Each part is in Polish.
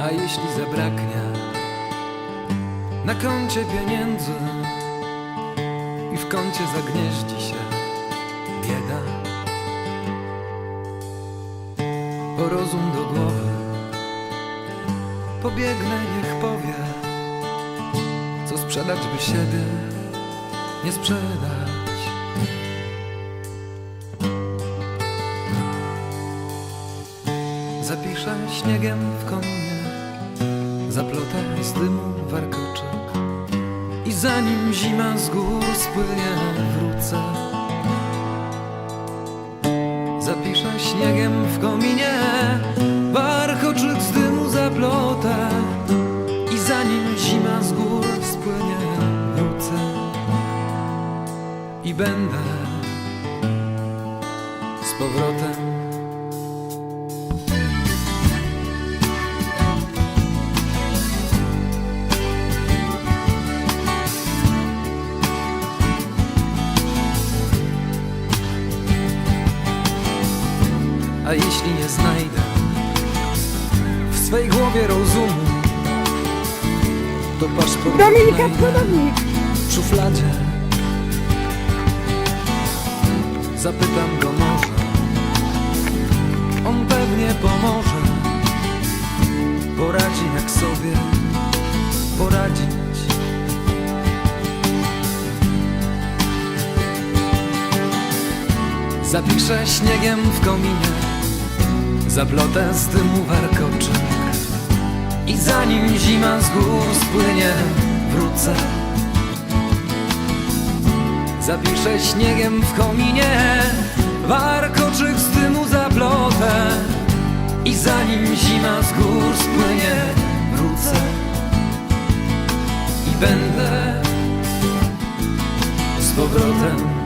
A jeśli zabraknie na koncie pieniędzy i w kącie zagnieździ się bieda. Porozum do głowy, pobiegnę, niech powie, co sprzedać by siebie nie sprzedać. Śniegiem w kominie Zaplotę z dymu warkoczek. I zanim zima z gór spłynie wrócę. Zapiszę śniegiem w kominie Warkoczyk z dymu zaplotę I zanim zima z gór spłynie wrócę. I będę z powrotem A jeśli nie znajdę w swej głowie rozumu, to paszport Dominika Przodownik. w szufladzie. Zapytam go może, on pewnie pomoże. Poradzi jak sobie poradzić. Zapiszę śniegiem w kominie Zaplotę z dymu warkoczek. I zanim zima z gór spłynie Wrócę. Zapiszę śniegiem w kominie Warkoczyk z dymu zaplotę I zanim zima z gór spłynie Wrócę. I będę z powrotem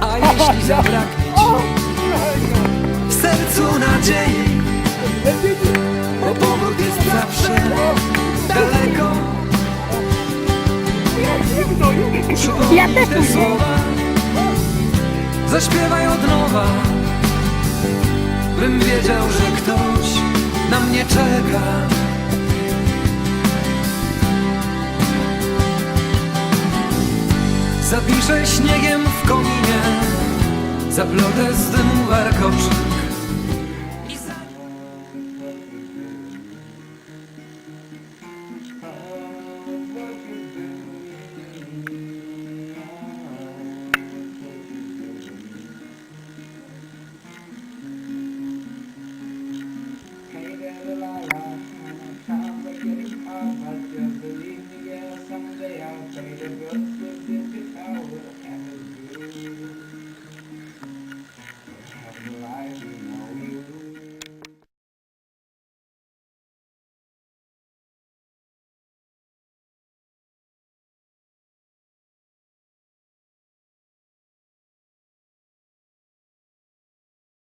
A jeśli zabraknie ci w sercu nadziei, bo powrót jest zawsze daleko. Ja też te słowa, zaśpiewaj od nowa, bym wiedział, że ktoś na mnie czeka. Zapiszę kominie Zaplotę z dymu warkoczyk